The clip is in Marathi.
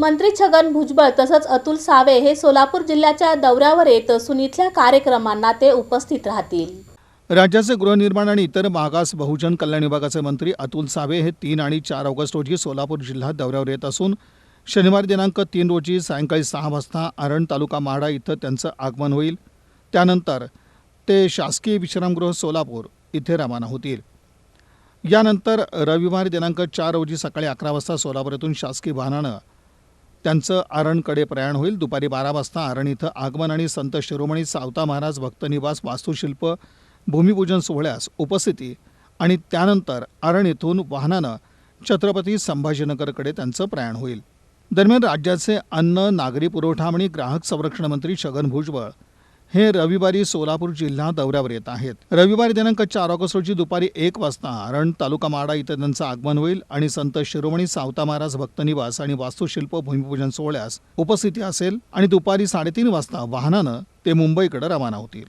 मंत्री छगन भुजबळ तसंच अतुल सावे हे सोलापूर जिल्ह्याच्या दौऱ्यावर येत असून इथल्या कार्यक्रमांना ते उपस्थित राहतील. राज्याचे गृहनिर्माण आणि इतर मागास बहुजन कल्याण विभागाचे मंत्री अतुल सावे हे तीन आणि चार ऑगस्ट रोजी सोलापूर जिल्हा दौऱ्यावर येत असून शनिवार दिनांक तीन रोजी सायंकाळी सहा वाजता आरण तालुका माडा इथं त्यांचं आगमन होईल. त्यानंतर ते शासकीय विश्रामगृह सोलापूर इथे रवाना होतील. यानंतर रविवार दिनांक चार रोजी सकाळी अकरा वाजता सोलापूर येथून शासकीय वाहनानं त्यांचं आरणकडे प्रयाण होईल. दुपारी बारा वाजता आरण इथं आगमन आणि संत शिरोमणी सावता महाराज भक्तनिवास वास्तुशिल्प भूमिपूजन सोहळ्यास उपस्थिती आणि त्यानंतर आरण येथून वाहनानं छत्रपती संभाजीनगरकडे त्यांचं प्रयाण होईल. दरम्यान राज्याचे अन्न नागरी पुरवठा आणि ग्राहक संरक्षण मंत्री छगन भुजबळ हे रविवारी सोलापूर जिल्हा दौऱ्यावर येत आहेत. रविवारी दिनांक चार ऑगस्ट रोजी दुपारी एक वाजता रण तालुका माडा इथं त्यांचं आगमन होईल आणि संत शिरोमणी सावता महाराज भक्तनिवास आणि वास्तुशिल्प भूमिपूजन सोहळ्यास उपस्थिती असेल आणि दुपारी साडेतीन वाजता वाहनानं ते मुंबईकडे रवाना होतील.